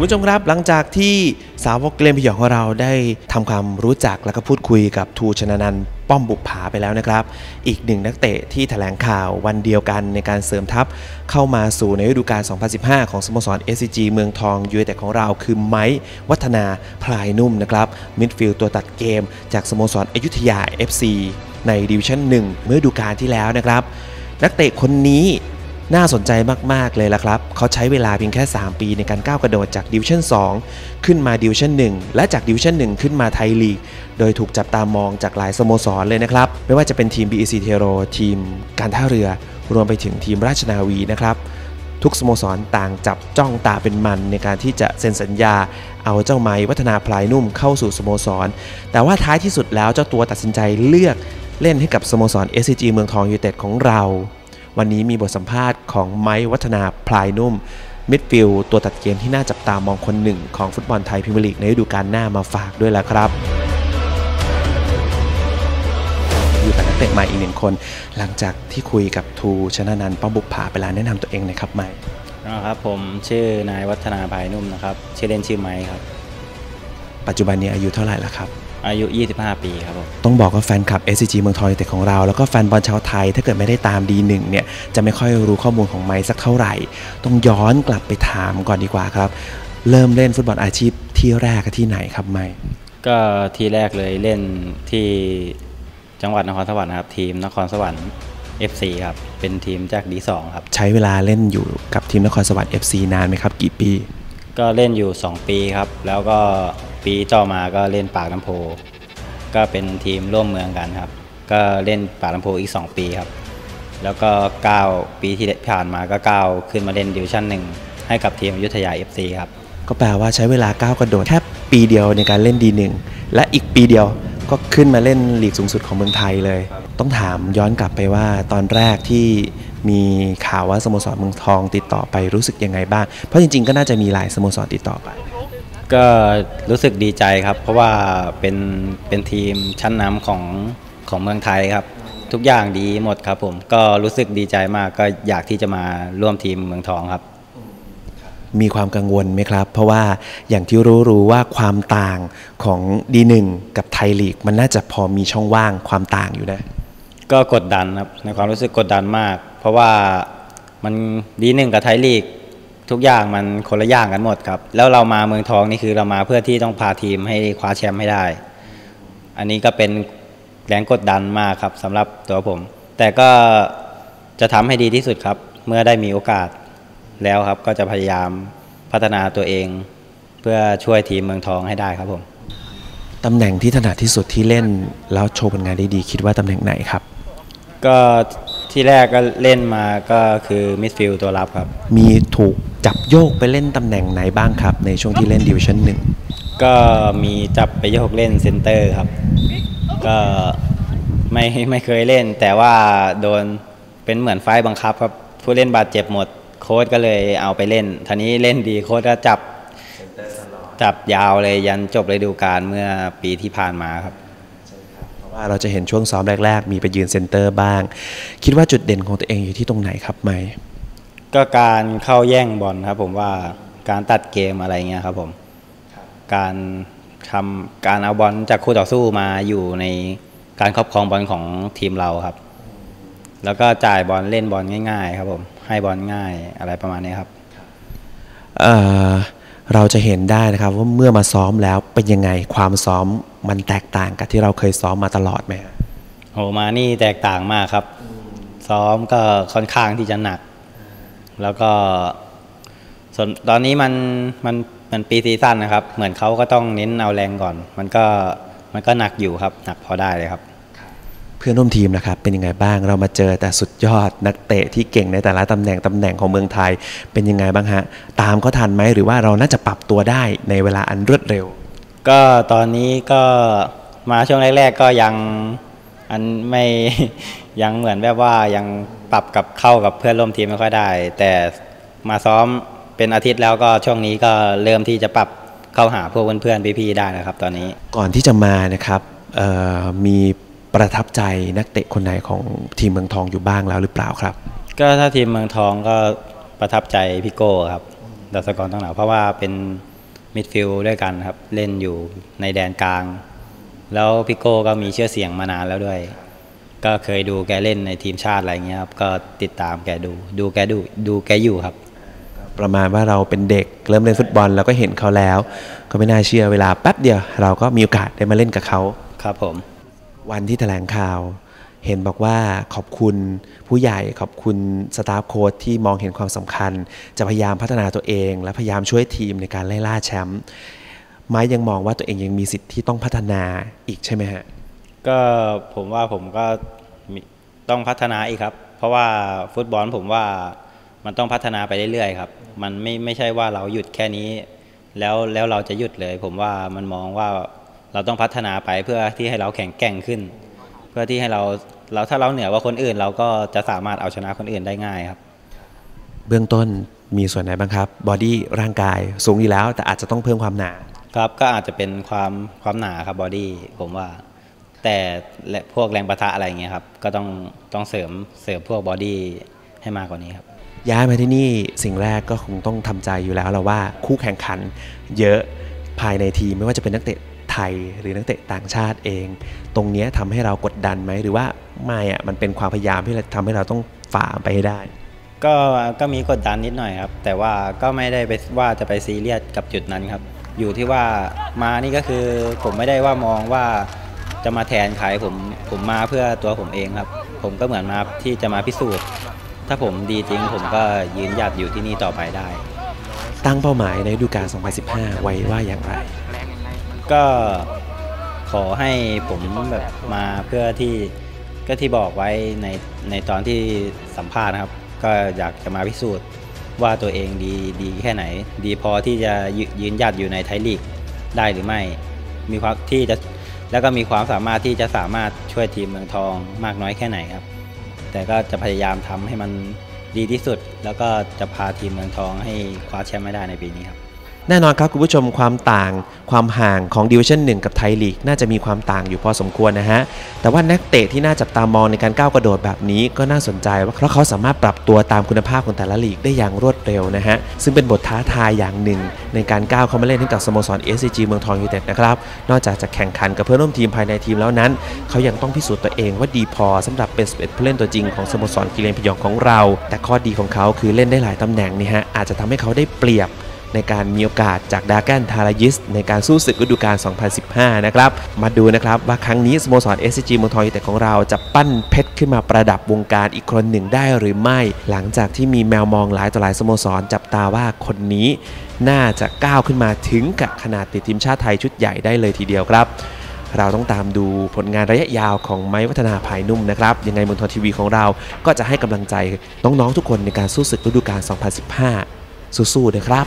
คุณผู้ชมครับหลังจากที่สาวกเกมพิยองของเราได้ทำความรู้จักและก็พูดคุยกับทูชนะนันป้อมบุกผาไปแล้วนะครับ อีกหนึ่งนักเตะที่แถลงข่าววันเดียวกันในการเสริมทัพเข้ามาสู่ในฤดูกาล 2015 ของสโมสร SCG เมืองทองยูไนเต็ดของเราคือไม้วัฒนาพลายนุ่มนะครับมิดฟิลด์ตัวตัดเกม จากสโมสรอยุธยา FC ในดิวิชั่น 1 เมื่อดูกาลที่แล้วนะครับ นักเตะคนนี้ น่าสนใจมาก ๆ เลยละครับ เขาใช้เวลาเพียงแค่ 3 ปีในการก้าวกระโดดจากดิวชั่น 2 ขึ้นมาดิวชั่น 1 และจากดิวชั่น 1 ขึ้นมาไทยลีก โดยถูกจับตามองจากหลายสโมสรเลยนะครับ ไม่ว่าจะเป็นทีม BEC t e r o ทีมการท่าเรือ รวมไปถึงทีมราชนาวีนะครับ ทุกสโมสรต่างจับจ้องตาเป็นมันในการที่จะเซ็นสัญญา เอาเจ้าไม้วัฒนาพลายนุ่มเข้าสู่สโมสร แต่ว่าท้ายที่สุดแล้วเจ้าตัวตัดสินใจเลือกเล่นให้กับสโมสร SCG เมืองทองยูไนเต็ดของเรา วันนี้มีบทสัมภาษณ์ของไม้วัฒนาพลายนุ่ม มิดฟิลด์ตัวตัดเกมที่น่าจับตามองคนหนึ่งของฟุตบอลไทยพรีเมียร์ลีกในฤดูกาลหน้ามาฝากด้วยแล้วครับอยู่กับนักเตะใหม่อีกหนึ่งคน หลังจากที่คุยกับทูชนะนันท์ป้อมบุกผาไปแล้วแนะนำตัวเองหนะครับไม้นะครับผมชื่อนายวัฒนาภายนุ่มนะครับชื่อเล่นชื่อไม้ครับ ปัจจุบันนี้อายุเท่าไหร่แล้วครับ อายุ 25 ปีครับผมต้องบอกว่าแฟนคลับ SCG เมืองทองยูไนเต็ดของเรา แล้วก็แฟนบอลชาวไทย ถ้าเกิดไม่ได้ตามดีหนึ่งเนี่ย จะไม่ค่อยรู้ข้อมูลของไม้สักเท่าไหร่ ต้องย้อนกลับไปถามก่อนดีกว่าครับ เริ่มเล่นฟุตบอลอาชีพที่แรกที่ไหนครับไม้ก็ที่แรกเลยเล่นที่จังหวัดนครสวรรค์นะครับ ทีมนครสวรรค์ FC ครับ เป็นทีมจากดีสองครับ ใช้เวลาเล่นอยู่กับทีมนครสวรรค์ FC นานไหมครับ กี่ปี ก็เล่นอยู่ 2 ปีครับ แล้วก็ปีต่อมาก็เล่นปากน้ำโพ ก็เป็นทีมร่วมเมืองกันครับ ก็เล่นปากน้ำโพอีก 2 ปีครับ แล้วก็ก้าวปีที่ผ่านมาก็ก้าวขึ้นมาเล่นดิวชั่นหนึ่งให้กับทีมยุทธยา FC ครับ ก็แปลว่าใช้เวลาก้าวกระโดดแค่ปีเดียวในการเล่นดีหนึ่งและอีกปีเดียวก็ขึ้นมาเล่นลีกสูงสุดของเมืองไทยเลย ต้องถามย้อนกลับไปว่าตอนแรกที่ มีข่าวว่าสโมสรเมืองทองติดต่อไปรู้สึกยังไงบ้าง เพราะจริงๆ ก็น่าจะมีหลายสโมสรติดต่อไป ก็รู้สึกดีใจครับ เพราะว่าเป็นเป็นทีมชั้นนำของของเมืองไทยครับ ทุกอย่างดีหมดครับผมก็รู้สึกดีใจมากก็อยากที่จะมาร่วมทีมเมืองทองครับ มีความกังวลไหมครับ เพราะว่าอย่างที่รู้รู้ว่าความต่างของดีหนึ่งกับไทยลีก มันน่าจะพอมีช่องว่างความต่างอยู่นะก็กดดันครับในความรู้สึกกดดันมาก เพราะว่ามันดีหนึ่งกับไทยลีกทุกอย่างมันคนละอย่างกันหมดครับ แล้วเรามาเมืองทองนี่คือเรามาเพื่อที่ต้องพาทีมให้คว้าแชมป์ให้ได้ อันนี้ก็เป็นแรงกดดันมากครับสำหรับตัวผม แต่ก็จะทำให้ดีที่สุดครับ เมื่อได้มีโอกาสแล้วครับ ก็จะพยายามพัฒนาตัวเอง เพื่อช่วยทีมเมืองทองให้ได้ครับผมตำแหน่งที่ถนัดที่สุดที่เล่นแล้วโชว์ผลงานได้ดีคิดว่าตำแหน่งไหนครับ ก็ ที่แรกก็เล่นมาก็คือมิดฟิลด์ตัวรับครับ มีถูกจับโยกไปเล่นตำแหน่งไหนบ้างครับ ในช่วงที่เล่นดิวิชั่นหนึ่งก็มีจับไปโยกเล่นเซนเตอร์ครับ ก็ไม่ไม่เคยเล่น แต่ว่าโดนเป็นเหมือนไฟล์บังคับครับ ผู้เล่นบาดเจ็บหมดโค้ชก็เลยเอาไปเล่นทีนี้เล่นดีโค้ชก็จับจับยาวเลยยันจบฤดูกาลเมื่อปีที่ผ่านมาครับเพราะ ว่าเราจะเห็นช่วงซ้อมแรก ๆ มีไปยืนเซนเตอร์บ้าง คิดว่าจุดเด่นของตัวเองอยู่ที่ตรงไหนครับไหมก็การเข้าแย่งบอลครับผมว่าการตัดเกมอะไรเงี้ยครับผมการทำการเอาบอลจากคู่ต่อสู้มาอยู่ในการครอบครองบอลของทีมเราครับ แล้วก็จ่ายบอลเล่นบอลง่าย ๆ ครับผมให้บอลง่ายอะไรประมาณนี้ครับ เราจะเห็นได้นะครับว่าเมื่อมาซ้อมแล้วเป็นยังไงความซ้อมมันแตกต่างกับที่เราเคยซ้อมมาตลอดไหมฮะโหมานี่แตกต่างมากครับ ซ้อมก็ค่อนข้างที่จะหนัก แล้วก็ส่วนตอนนี้มันมันมันปีซีซั่นนะครับ เหมือนเขาก็ต้องเน้นเอาแรงก่อน มันก็มันก็หนักอยู่ครับ หนักพอได้เลยครับ เพื่อนร่วมทีมนะครับเป็นยังไงบ้างเรามาเจอแต่สุดยอดนักเตะที่เก่งในแต่ละตำแหน่งตำแหน่งของเมืองไทยเป็นยังไงบ้างฮะตามเขาทันไหมหรือว่าเราน่าจะปรับตัวได้ในเวลาอันรวดเร็ว ก็ตอนนี้ก็มาช่วงแรก ๆ ก็ยังอันไม่ยังเหมือนแบบว่ายังปรับกับเข้ากับเพื่อนร่วมทีมไม่ค่อยได้ แต่มาซ้อมเป็นอาทิตย์แล้วก็ช่วงนี้ก็เริ่มที่จะปรับเข้าหาพวกเพื่อนๆพี่ๆได้นะครับ ตอนนี้ก่อนที่จะมานะครับเอ่อมี ประทับใจนักเตะคนไหนของทีมเมืองทองอยู่บ้างแล้วหรือเปล่าครับ ก็ถ้าทีมเมืองทองก็ประทับใจพี่โก้ครับดัสกรต้องหนาวเพราะว่าเป็นมิดฟิลด์ด้วยกันครับ เล่นอยู่ในแดนกลาง แล้วพี่โก้ก็มีชื่อเสียงมานานแล้วด้วย ก็เคยดูแกเล่นในทีมชาติอะไรเงี้ยครับ ก็ติดตามแกดูดูแกดูดูแกอยู่ครับ ประมาณว่าเราเป็นเด็กเริ่มเล่นฟุตบอลแล้วก็เห็นเขาแล้ว ก็ไม่น่าเชื่อเวลาแป๊บเดียว เราก็มีโอกาสได้มาเล่นกับเขาครับผม วันที่แถลงข่าว เห็นบอกว่าขอบคุณผู้ใหญ่ขอบคุณสตาฟโค้ชที่มองเห็นความสำคัญ จะพยายามพัฒนาตัวเอง และพยายามช่วยทีมในการไล่ล่าแชมป์ไม้ยังมองว่าตัวเองยังมีสิทธิ์ที่ต้องพัฒนาอีกใช่ไหมฮะก็ผมว่าผมก็ต้องพัฒนาอีกครับ เพราะว่าฟุตบอลผมว่ามันต้องพัฒนาไปเรื่อยๆครับ มันไม่ไม่ใช่ว่าเราหยุดแค่นี้ แล้วแล้วเราจะหยุดเลย ผมว่ามันมองว่า เราต้องพัฒนาไปเพื่อที่ให้เราแข็งแกร่งขึ้น เพื่อที่ให้เราเราถ้าเราเหนือกว่าคนอื่น เราก็จะสามารถเอาชนะคนอื่นได้ง่ายครับ เบื้องต้นมีส่วนไหนบ้างครับบอดี้ร่างกายสูงอยู่แล้ว แต่อาจจะต้องเพิ่มความหนาครับก็อาจจะเป็นความความหนาครับบอดี้ผมว่า แต่และพวกแรงประทะอะไรอย่างเงี้ยครับก็ต้องต้องเสริมเสริมพวกบอดี้ให้มากกว่านี้ครับย้ายมาที่นี่สิ่งแรกก็คงต้องทำใจอยู่แล้วแล้วว่าคู่แข่งขันเยอะภายในทีมไม่ว่าจะเป็นนักเตะ ไทยหรือนักเตะต่างชาติเอง ตรงเนี้ยทำให้เรากดดันไหมหรือว่าไม่อะมันเป็นความพยายามที่เราทำให้เราต้องฝ่าไปให้ได้ ก็ก็มีกดดันนิดหน่อยครับ แต่ว่าก็ไม่ได้ไปว่าจะไปซีเรียสกับจุดนั้นครับ อยู่ที่ว่ามานี่ก็คือผมไม่ได้ว่ามองว่าจะมาแทนใครผมผมมาเพื่อตัวผมเองครับ ผมก็เหมือนมาที่จะมาพิสูจน์ ถ้าผมดีจริงผมก็ยืนหยัดอยู่ที่นี่ต่อไปได้ ตั้งเป้าหมายในฤดูกาล 2015 ไว้ว่าอย่างไร ก็ขอให้ผมแบบมาเพื่อที่ก็ที่บอกไว้ในในตอนที่สัมภาษณ์นะครับ ก็อยากจะมาพิสูจน์ว่าตัวเองดีดีแค่ไหน ดีพอที่จะยยืนหยัดอยู่ในไทยลีกได้หรือไม่ มีความที่จะแล้วก็มีความสามารถที่จะสามารถช่วยทีมเมืองทองมากน้อยแค่ไหนครับ แต่ก็จะพยายามทำให้มันดีที่สุด แล้วก็จะพาทีมเมืองทองให้คว้าแชมป์ไม่ได้ในปีนี้ครับ แน่นอนครับคุณผู้ชมความต่างความห่างของดิวิชั่น1กับไทยลีกน่าจะมีความต่างอยู่พอสมควรนะฮะ แต่ว่านักเตะที่น่าจับตามองในการก้าวกระโดดแบบนี้ก็น่าสนใจว่าเพราะเขาสามารถปรับตัวตามคุณภาพของแต่ละลีกได้อย่างรวดเร็วนะฮะ ซึ่งเป็นบทท้าทายอย่างหนึ่ง ในการก้าวเข้ามาเล่นให้กับสโมสร SCG เมืองทองยูไนเต็ดนะครับ นอกจากจะแข่งขันกับเพื่อนร่วมทีมภายในทีมแล้วนั้น เขายังต้องพิสูจน์ตัวเองว่าดีพอสำหรับเป็น11ผู้เล่นตัวจริงของสโมสรกิเลนพยองของเรา แต่ข้อดีของเขาคือเล่นได้หลายตำแหน่งนี่ฮะอาจจะทำให้เขาได้เปรียบ ในการมีโอกาสจากดาแกนทารายิส ในการสู้ศึกฤดูกาล 2015 นะครับ มาดูนะครับว่าครั้งนี้สโมสร SCG เมืองทองยูไนเต็ดของเราจะปั้นเพชรขึ้นมาประดับวงการอีกคนหนึ่งได้หรือไม่ หลังจากที่มีแมวมองหลายต่อหลายสโมสรจับตาว่าคนนี้ น่าจะก้าวขึ้นมาถึงกับขนาดติดทีมชาติไทยชุดใหญ่ได้เลยทีเดียวครับเราต้องตามดูผลงานระยะยาวของไม้วัฒนาภายนุ่มนะครับ ยังไงมืองทองทีวีของเราก็จะให้กำลังใจน้องๆทุกคนในการสู้ศึกฤดูกาล 2015 สู้ๆนะครับ